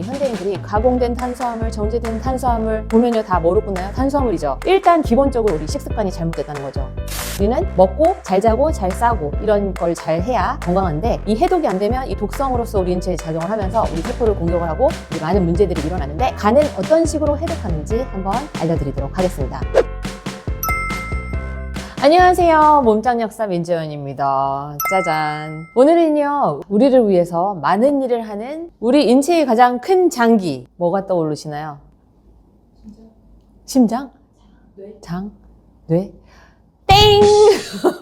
우리 현대인들이 가공된 탄수화물, 정제된 탄수화물 보면요 다 끝나요? 탄수화물이죠. 일단 기본적으로 우리 식습관이 잘못됐다는 거죠. 우리는 먹고 잘 자고 잘 싸고 이런 걸 잘 해야 건강한데 이 해독이 안 되면 이 독성으로서 우리 인체에 작용을 하면서 우리 세포를 공격을 하고 많은 문제들이 일어나는데 간은 어떤 식으로 해독하는지 한번 알려드리도록 하겠습니다. 안녕하세요. 몸짱 역사 민재원입니다. 짜잔. 오늘은요, 우리를 위해서 많은 일을 하는 우리 인체의 가장 큰 장기. 뭐가 떠오르시나요? 심장? 장? 뇌? 땡!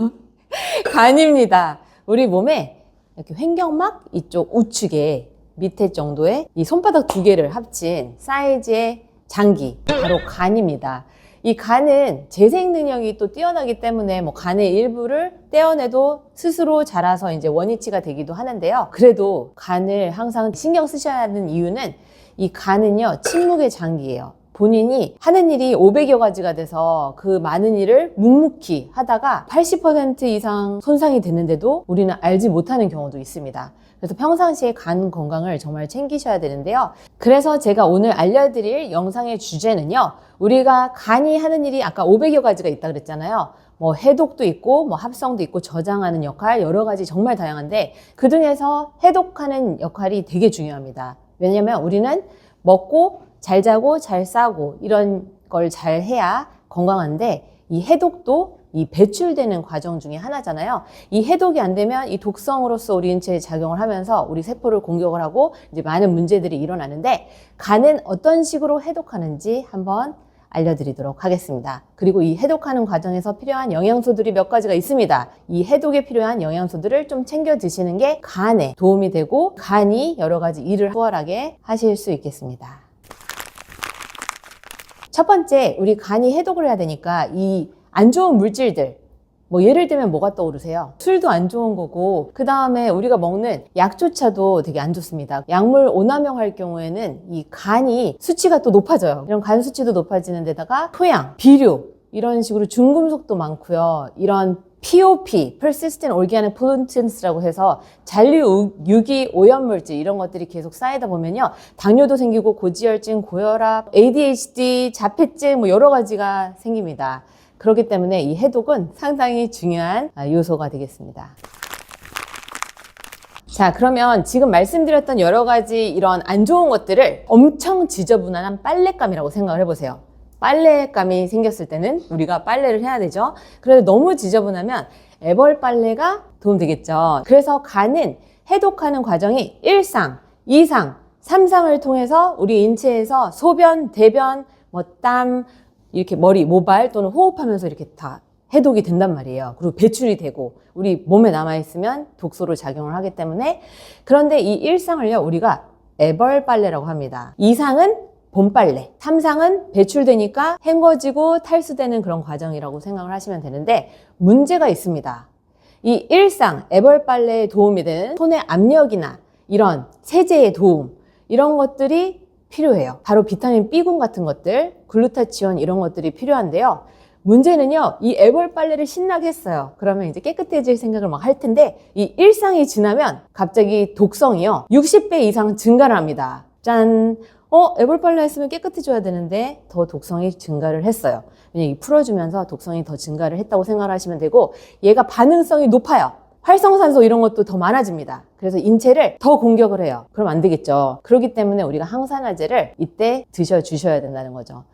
간입니다. 우리 몸에 이렇게 횡격막 이쪽 우측에 밑에 정도의 이 손바닥 두 개를 합친 사이즈의 장기, 바로 간입니다. 이 간은 재생 능력이 또 뛰어나기 때문에 뭐 간의 일부를 떼어내도 스스로 자라서 이제 원위치가 되기도 하는데요. 그래도 간을 항상 신경 쓰셔야 하는 이유는 이 간은요, 침묵의 장기예요. 본인이 하는 일이 500여 가지가 돼서 그 많은 일을 묵묵히 하다가 80% 이상 손상이 됐는데도 우리는 알지 못하는 경우도 있습니다. 그래서 평상시에 간 건강을 정말 챙기셔야 되는데요. 그래서 제가 오늘 알려드릴 영상의 주제는요. 우리가 간이 하는 일이 아까 500여 가지가 있다 그랬잖아요. 뭐 해독도 있고 뭐 합성도 있고 저장하는 역할 여러 가지 정말 다양한데 그 중에서 해독하는 역할이 되게 중요합니다. 왜냐면 우리는 먹고 잘 자고 잘 싸고 이런 걸 잘 해야 건강한데 이 해독도 이 배출되는 과정 중에 하나잖아요. 이 해독이 안 되면 이 독성으로서 우리 인체에 작용을 하면서 우리 세포를 공격을 하고 이제 많은 문제들이 일어나는데 간은 어떤 식으로 해독하는지 한번 알려드리도록 하겠습니다. 그리고 이 해독하는 과정에서 필요한 영양소들이 몇 가지가 있습니다. 이 해독에 필요한 영양소들을 좀 챙겨 드시는 게 간에 도움이 되고 간이 여러 가지 일을 수월하게 하실 수 있겠습니다. 첫 번째, 우리 간이 해독을 해야 되니까 이 안 좋은 물질들, 뭐 예를 들면 뭐가 떠오르세요? 술도 안 좋은 거고 그 다음에 우리가 먹는 약조차도 되게 안 좋습니다. 약물 오남용 할 경우에는 이 간이 수치가 또 높아져요. 이런 간 수치도 높아지는 데다가 토양, 비료 이런 식으로 중금속도 많고요. 이런 POP, Persistent Organic Pollutants라고 해서 잔류 유기 오염물질 이런 것들이 계속 쌓이다 보면요. 당뇨도 생기고 고지혈증, 고혈압, ADHD, 자폐증 뭐 여러 가지가 생깁니다. 그렇기 때문에 이 해독은 상당히 중요한 아, 요소가 되겠습니다. 자, 그러면 지금 말씀드렸던 여러 가지 이런 안 좋은 것들을 엄청 지저분한 빨랫감이라고 생각을 해보세요. 빨랫감이 생겼을 때는 우리가 빨래를 해야 되죠. 그래도 너무 지저분하면 애벌 빨래가 도움되겠죠. 그래서 간은 해독하는 과정이 1상, 2상, 3상을 통해서 우리 인체에서 소변, 대변, 뭐 땀, 이렇게 머리, 모발 또는 호흡하면서 이렇게 다 해독이 된단 말이에요. 그리고 배출이 되고 우리 몸에 남아있으면 독소로 작용을 하기 때문에 그런데 이 1상을요, 우리가 애벌 빨래라고 합니다. 2상은 봄빨래. 3상은 배출되니까 헹궈지고 탈수되는 그런 과정이라고 생각을 하시면 되는데 문제가 있습니다. 이 1상 애벌 빨래에 도움이 되는 손의 압력이나 이런 세제의 도움 이런 것들이 필요해요. 바로 비타민 B군 같은 것들, 글루타치온 이런 것들이 필요한데요. 문제는요, 이 애벌 빨래를 신나게 했어요. 그러면 이제 깨끗해질 생각을 막 할 텐데, 이 일상이 지나면 갑자기 독성이요, 60배 이상 증가를 합니다. 짠! 어, 애벌 빨래 했으면 깨끗해져야 되는데, 더 독성이 증가를 했어요. 이 풀어주면서 독성이 더 증가를 했다고 생각을 하시면 되고, 얘가 반응성이 높아요. 활성산소 이런 것도 더 많아집니다. 그래서 인체를 더 공격을 해요. 그럼 안 되겠죠. 그렇기 때문에 우리가 항산화제를 이때 드셔 주셔야 된다는 거죠.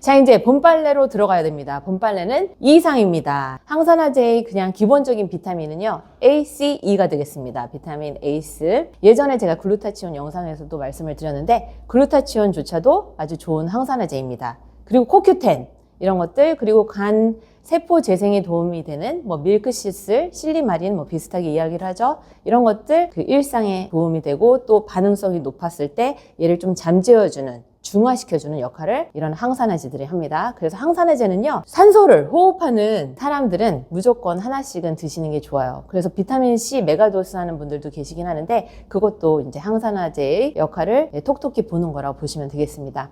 자, 이제 봄빨래로 들어가야 됩니다. 봄빨래는 2상입니다. 항산화제의 그냥 기본적인 비타민은요, A, C, E가 되겠습니다. 비타민 에이스. 예전에 제가 글루타치온 영상에서도 말씀을 드렸는데, 글루타치온조차도 아주 좋은 항산화제입니다. 그리고 코큐텐, 이런 것들, 그리고 간 세포 재생에 도움이 되는 뭐 밀크시슬, 실리마린 뭐 비슷하게 이야기를 하죠. 이런 것들 그 일상에 도움이 되고 또 반응성이 높았을 때 얘를 좀 잠재워주는 중화시켜주는 역할을 이런 항산화제들이 합니다. 그래서 항산화제는요, 산소를 호흡하는 사람들은 무조건 하나씩은 드시는 게 좋아요. 그래서 비타민 C 메가도스 하는 분들도 계시긴 하는데 그것도 이제 항산화제의 역할을 톡톡히 보는 거라고 보시면 되겠습니다.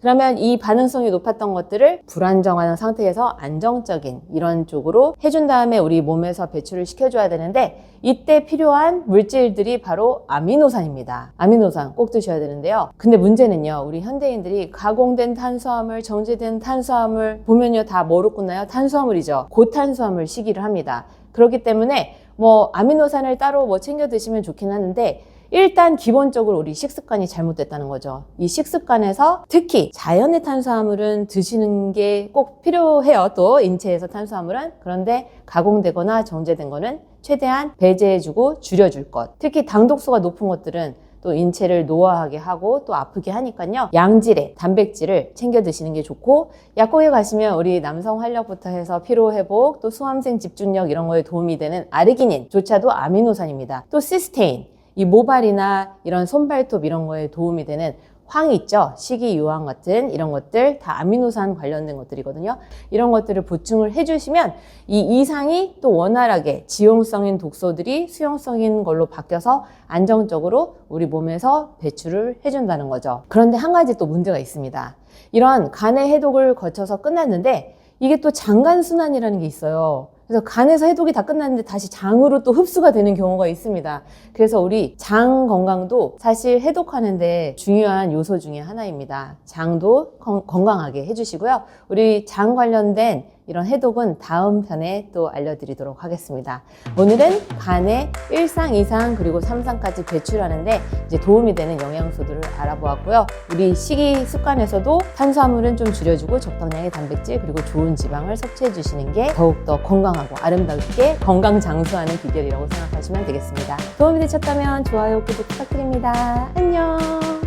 그러면 이 반응성이 높았던 것들을 불안정한 상태에서 안정적인 이런 쪽으로 해준 다음에 우리 몸에서 배출을 시켜줘야 되는데 이때 필요한 물질들이 바로 아미노산입니다. 아미노산 꼭 드셔야 되는데요. 근데 문제는요, 우리 현대인들이 가공된 탄수화물, 정제된 탄수화물 보면요 다 뭐로 끝나요? 탄수화물이죠. 고탄수화물 시기를 합니다. 그렇기 때문에 뭐 아미노산을 따로 뭐 챙겨 드시면 좋긴 하는데 일단 기본적으로 우리 식습관이 잘못됐다는 거죠. 이 식습관에서 특히 자연의 탄수화물은 드시는 게 꼭 필요해요. 또 인체에서 탄수화물은 그런데 가공되거나 정제된 거는 최대한 배제해주고 줄여줄 것. 특히 당독소가 높은 것들은 또 인체를 노화하게 하고 또 아프게 하니까요. 양질의 단백질을 챙겨 드시는 게 좋고 약국에 가시면 우리 남성 활력부터 해서 피로 회복 또 수험생 집중력 이런 거에 도움이 되는 아르기닌조차도 아미노산입니다. 또 시스테인 이 모발이나 이런 손발톱 이런 거에 도움이 되는 황 있죠? 식이유황 같은 이런 것들 다 아미노산 관련된 것들이거든요. 이런 것들을 보충을 해주시면 이 이상이 또 원활하게 지용성인 독소들이 수용성인 걸로 바뀌어서 안정적으로 우리 몸에서 배출을 해준다는 거죠. 그런데 한 가지 또 문제가 있습니다. 이런 간의 해독을 거쳐서 끝났는데 이게 또 장간순환이라는 게 있어요. 그래서 간에서 해독이 다 끝났는데 다시 장으로 또 흡수가 되는 경우가 있습니다. 그래서 우리 장 건강도 사실 해독하는데 중요한 요소 중에 하나입니다. 장도 건- 건강하게 해주시고요. 우리 장 관련된 이런 해독은 다음 편에 또 알려드리도록 하겠습니다. 오늘은 간의 1상, 2상, 그리고 3상까지 배출하는데 이제 도움이 되는 영양소들을 알아보았고요. 우리 식이 습관에서도 탄수화물은 좀 줄여주고 적당량의 단백질 그리고 좋은 지방을 섭취해 주시는 게 더욱더 건강하고 아름답게 건강 장수하는 비결이라고 생각하시면 되겠습니다. 도움이 되셨다면 좋아요, 구독 부탁드립니다. 안녕!